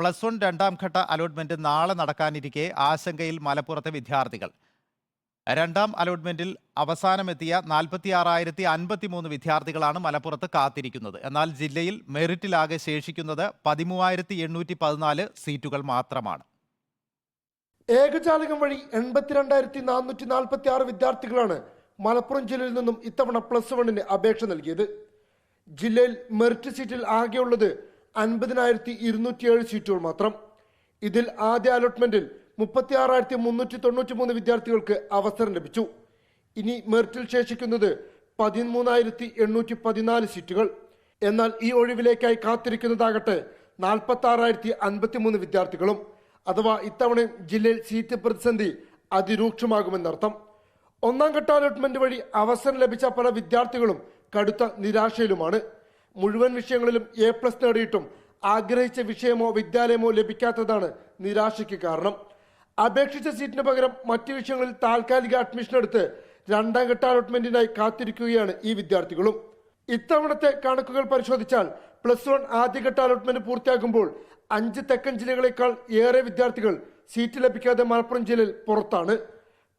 Plus one രണ്ടാം ഘട്ട allotment നാളെ നടക്കാനിരിക്കെ ആശങ്കയിൽ മലപ്പുറത്തെ വിദ്യാർത്ഥികൾ. രണ്ടാം അലോട്ട്മെന്റിൽ അവസാനമെത്തിയ നാൽപ്പത്തി ആറായിരത്തി അൻപത്തി മൂന്ന് വിദ്യാർത്ഥികളാണ് മലപ്പുറത്ത് കാത്തിരിക്കുന്നത്. എന്നാൽ ജില്ലയിൽ മെറിറ്റിലാകെ ശേഷിക്കുന്നത് പതിമൂവായിരത്തി എണ്ണൂറ്റി പതിനാല് സീറ്റുകൾ മാത്രമാണ്. ഏകജാലകം വഴി എൺപത്തിരണ്ടായിരത്തി നാനൂറ്റി നാൽപ്പത്തി ആറ് വിദ്യാർത്ഥികളാണ് മലപ്പുറം ജില്ലയിൽ നിന്നും ഇത്തവണ പ്ലസ് വണ്ണിന് അപേക്ഷ നൽകിയത്. ജില്ലയിൽ മെറിറ്റ് സീറ്റിൽ ആകെയുള്ളത് അൻപതിനായിരത്തി ഇരുന്നൂറ്റിയേഴ് സീറ്റുകൾ മാത്രം. ഇതിൽ ആദ്യ അലോട്ട്മെന്റിൽ മുപ്പത്തി ആറായിരത്തി മുന്നൂറ്റി തൊണ്ണൂറ്റി മൂന്ന് വിദ്യാർത്ഥികൾക്ക് അവസരം ലഭിച്ചു. ഇനി മെറിറ്റിൽ ശേഷിക്കുന്നത് പതിമൂന്നായിരത്തി എണ്ണൂറ്റി പതിനാല് സീറ്റുകൾ. എന്നാൽ ഈ ഒഴിവിലേക്കായി കാത്തിരിക്കുന്നതാകട്ടെ നാൽപ്പത്തി ആറായിരത്തി അൻപത്തി മൂന്ന് വിദ്യാർത്ഥികളും. അഥവാ ഇത്തവണയും ജില്ലയിൽ സീറ്റ് പ്രതിസന്ധി അതിരൂക്ഷമാകുമെന്നർത്ഥം. ഒന്നാം ഘട്ട അലോട്ട്മെന്റ് വഴി അവസരം ലഭിച്ച പല വിദ്യാർത്ഥികളും കടുത്ത നിരാശയിലുമാണ്. മുഴുവൻ വിഷയങ്ങളിലും എ പ്ലസ് നേടിയിട്ടും ആഗ്രഹിച്ച വിഷയമോ വിദ്യാലയമോ ലഭിക്കാത്തതാണ് നിരാശയ്ക്ക് കാരണം. അപേക്ഷിച്ച സീറ്റിന് പകരം മറ്റു വിഷയങ്ങളിൽ താൽക്കാലിക അഡ്മിഷൻ എടുത്ത് രണ്ടാം ഘട്ട അലോട്ട്മെന്റിനായി കാത്തിരിക്കുകയാണ് ഈ വിദ്യാർത്ഥികളും. ഇത്തവണത്തെ കണക്കുകൾ പരിശോധിച്ചാൽ പ്ലസ് വൺ ആദ്യഘട്ട അലോട്ട്മെന്റ് പൂർത്തിയാക്കുമ്പോൾ അഞ്ച് തെക്കൻ ജില്ലകളേക്കാൾ ഏറെ വിദ്യാർത്ഥികൾ സീറ്റ് ലഭിക്കാതെ മലപ്പുറം ജില്ലയിൽ പുറത്താണ്.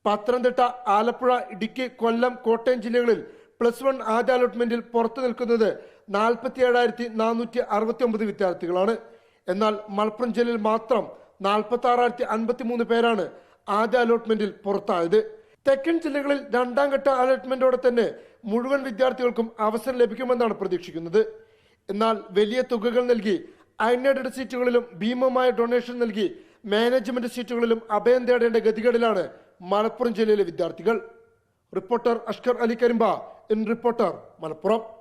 പത്തനംതിട്ട ആലപ്പുഴ ഇടുക്കി കൊല്ലം കോട്ടയം ജില്ലകളിൽ പ്ലസ് വൺ ആദ്യ അലോട്ട്മെന്റിൽ പുറത്തു നിൽക്കുന്നത് നാൽപ്പത്തി ഏഴായിരത്തി നാനൂറ്റി അറുപത്തി ഒമ്പത് വിദ്യാർത്ഥികളാണ്. എന്നാൽ മലപ്പുറം ജില്ലയിൽ മാത്രം നാൽപ്പത്തി ആറായിരത്തി അൻപത്തി മൂന്ന് പേരാണ് ആദ്യ അലോട്ട്മെന്റിൽ പുറത്തായത്. തെക്കൻ ജില്ലകളിൽ രണ്ടാം ഘട്ട അലോട്ട്മെന്റോടെ തന്നെ മുഴുവൻ വിദ്യാർത്ഥികൾക്കും അവസരം ലഭിക്കുമെന്നാണ് പ്രതീക്ഷിക്കുന്നത്. എന്നാൽ വലിയ തുകകൾ നൽകി അൺഎയ്ഡഡ് സീറ്റുകളിലും ഭീമമായ ഡൊണേഷൻ നൽകി മാനേജ്മെന്റ് സീറ്റുകളിലും അഭയം തേടേണ്ട ഗതികളിലാണ് മലപ്പുറം ജില്ലയിലെ വിദ്യാർത്ഥികൾ. Reporter Ashkar Ali Karimba in reporter Malappuram.